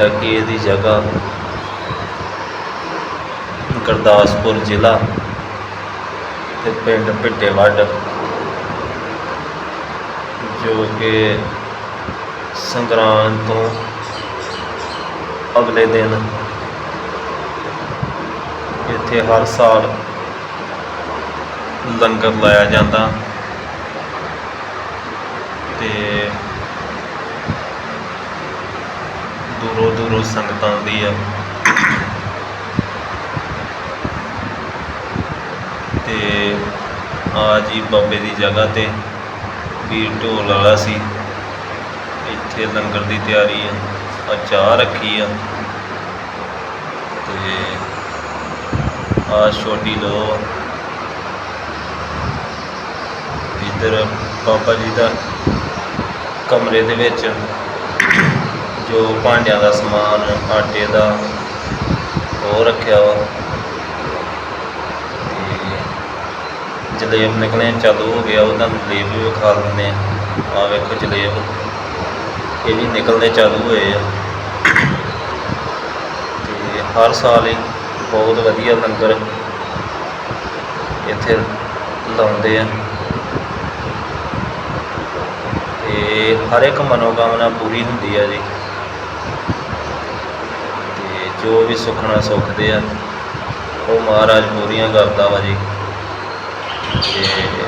ਤੱਕ ਇਹਦੀ ਜਗ੍ਹਾ? ਗੁਰਦਾਸਪੁਰ ਜ਼ਿਲ੍ਹਾ ਤੇ ਪਿੰਡ ਭਿੱਟੇਵੱਡ, ਜੋ ਕਿ ਸੰਗਰਾਂਦ ਤੋਂ ਅਗਲੇ ਦਿਨ ਇੱਥੇ ਹਰ ਸਾਲ ਲੰਗਰ ਲਾਇਆ ਜਾਂਦਾ ਤੇ ਦੂਰੋਂ ਦੂਰੋਂ ਆਉਂਦੀ ਆ। ਤੇ ਆ ਜੀ ਬਾਬੇ ਦੀ ਜਗ੍ਹਾ ਤੇ ਵੀਰ ਢੋਲ ਵਾਲਾ ਸੀ। ਇੱਥੇ ਲੰਗਰ ਦੀ ਤਿਆਰੀ ਆ ਆ ਚਾਹ ਰੱਖੀ ਆ। ਤੇ ਆ ਛੋਟੀ ਲੋ ਇੱਧਰ ਬਾਬਾ ਜੀ ਦਾ ਕਮਰੇ ਦੇ ਵਿੱਚ ਜੋ ਭਾਂਡਿਆਂ ਦਾ ਸਮਾਨ, ਆਟੇ ਦਾ, ਉਹ ਰੱਖਿਆ ਵਾ। ਤੇ ਜਲੇਬ ਨਿਕਲੇ ਚਾਲੂ ਹੋ ਗਿਆ ਉਹਦਾ ਜਲੇਬ ਵੀ ਵਿਖਾ ਦਿੰਦੇ ਆ। ਆ ਵੇਖੋ ਜਲੇਬ। ਇਹ ਵੀ ਨਿਕਲਣੇ ਚਾਲੂ ਹੋਏ ਆ। ਤੇ ਹਰ ਸਾਲ ਹੀ ਬਹੁਤ ਵਧੀਆ ਲੰਗਰ ਇੱਥੇ ਲਾਉਂਦੇ ਆ। ਤੇ ਹਰ ਇੱਕ ਮਨੋਕਾਮਨਾ ਪੂਰੀ ਹੁੰਦੀ ਆ ਜੀ। ਜੋ ਵੀ ਸੁਖਣਾ ਸੁਖਦੇ ਆ ਉਹ ਮਹਾਰਾਜ ਪੂਰੀਆਂ ਕਰਦਾ ਵਾ ਜੀ। ਤੇ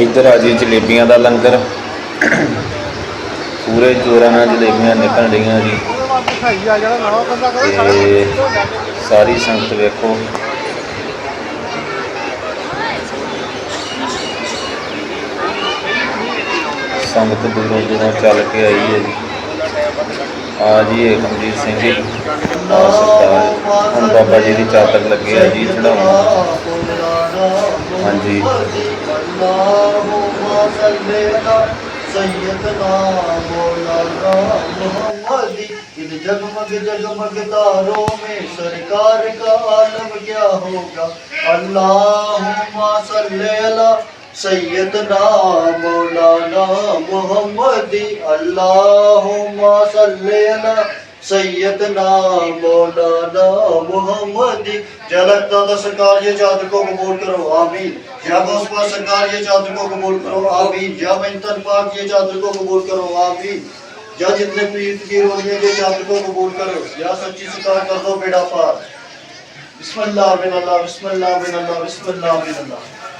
ਇੱਧਰ ਆ ਜੀ ਜਲੇਬੀਆਂ ਦਾ ਲੰਗਰ। ਪੂਰੇ ਜੋਰਾਂ ਨਾਲ ਜਲੇਬੀਆਂ ਨਿਕਲ ਰਹੀਆਂ ਜੀ। ਤੇ ਸਾਰੀ ਸੰਗਤ ਵੇਖੋ। ਸੰਗਤ ਦੂਰੋਂ ਦੂਰੋਂ ਚੱਲ ਕੇ ਆਈ ਹੈ ਜੀ। ਆ ਜੀ ਏਕਮਜੀਤ ਸਿੰਘ ਜੀ ਆ ਹੁਣ ਬਾਬਾ ਜੀ ਦੀ ਚਾਦਰ ਲੱਗੇ ਆ ਜੀ ਚੜਾਉਣ ਹਾਂਜੀ। ਅੱਲਾਹੁਮਾ ਸੱਲੇ ਅਲਾ ਮੁਹੰਮਦੀ ਇਹ ਜਗਮਗ ਜਗਮਗ ਤਾਰੋ ਮੇ ਸਰਕਾਰ ਕਾ ਆਲਮ ਕਿਆ ਹੋਗਾ ਅੱਲਾਹੁਮਾ ਸੱਲੇ ਅਲਾ سیدنا مولانا محمدی اللہم صلی اللہ سیدنا مولانا محمد جلد دادا سرکار یہ چادر کو قبول کرو آمین یا غوث پاک سرکار یہ چادر کو قبول کرو آمین یا بنتن پاک یہ چادر کو قبول کرو آمین یا جتنے پیت کی روزیاں یہ چادر کو قبول کرو یا سچی سکار کر دو بیڑا پار بسم اللہ بن اللہ بسم اللہ بن اللہ بسم اللہ بن اللہ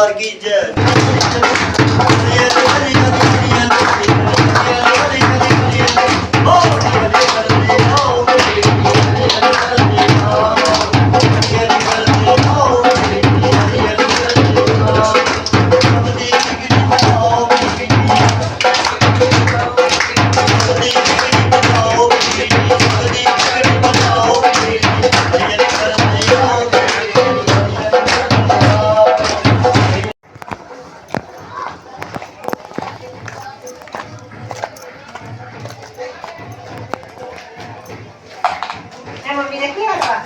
আর কি যে ਐ ਮੰਮੀ ਨੇ ਕੀ ਹਾਲ ਵਾ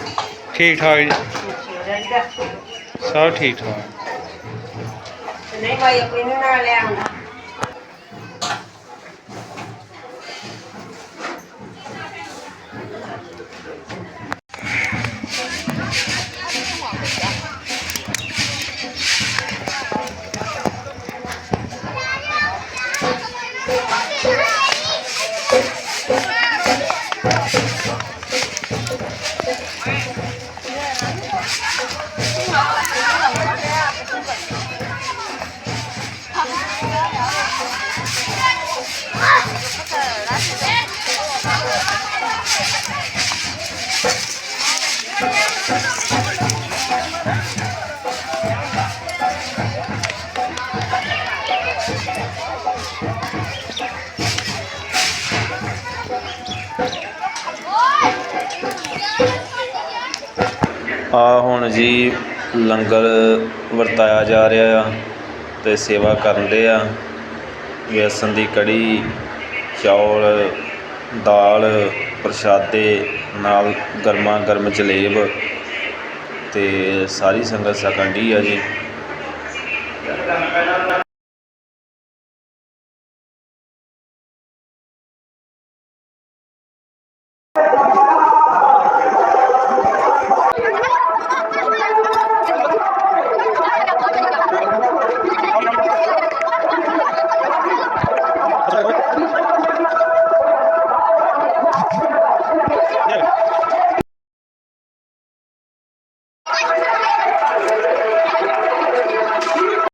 ਠੀਕ ਠਾਕ ਜੀ। ਰਹਿੰਦਾ ਸਭ ਠੀਕ ਠਾਕ। ਨਹੀਂ ਭਾਈ ਆਪਣੀ ਨੂੰ ਨਾਲ ਲੈ ਆਉਂਦਾ ਆ ਹੁਣ ਜੀ ਲੰਗਰ ਵਰਤਾਇਆ ਜਾ ਰਿਹਾ ਆ ਤੇ ਸੇਵਾ ਕਰਨ ਦੇ ਆ। ਵੇਸਣ ਦੀ ਕੜੀ, ਚੌਲ, ਦਾਲ, ਪ੍ਰਸ਼ਾਦੇ, ਨਾਲ ਗਰਮਾ ਗਰਮ ਜਲੇਬ ਤੇ ਸਾਰੀ ਸੰਗਤ ਸਕਣ ਆ ਜੀ।